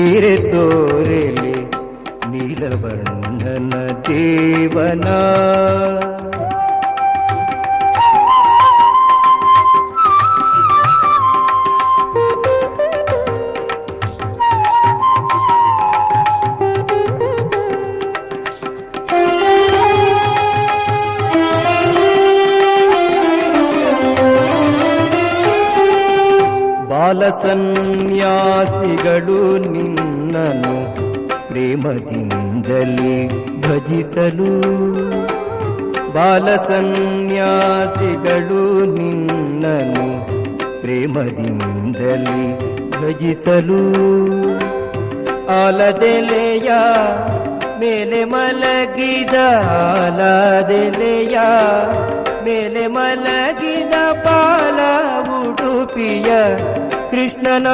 ನೀರೆ ತೋರೆಲೆ ನೀಲವರ್ಣನ ದೇವನ ಬಾಲಸನ್ಯಾಸಿಗಳು ನಿನ್ನನು ಪ್ರೇಮದಿಂದಲೇ ಭಜಿಸಲು. ಬಾಲಸನ್ಯಾಸಿಗಳು ನಿನ್ನನು ಪ್ರೇಮದಿಂದಲೇ ಭಜಿಸಲು. ಆಲದೆಲೆಯ ಮೇಲೆ ಮಲಗಿದ, ಆಲದೆಲೆಯ ಮೇಲೆ ಮಲಗಿದ ಬಾಲ ಉಡುಪಿಯ ಕೃಷ್ಣನ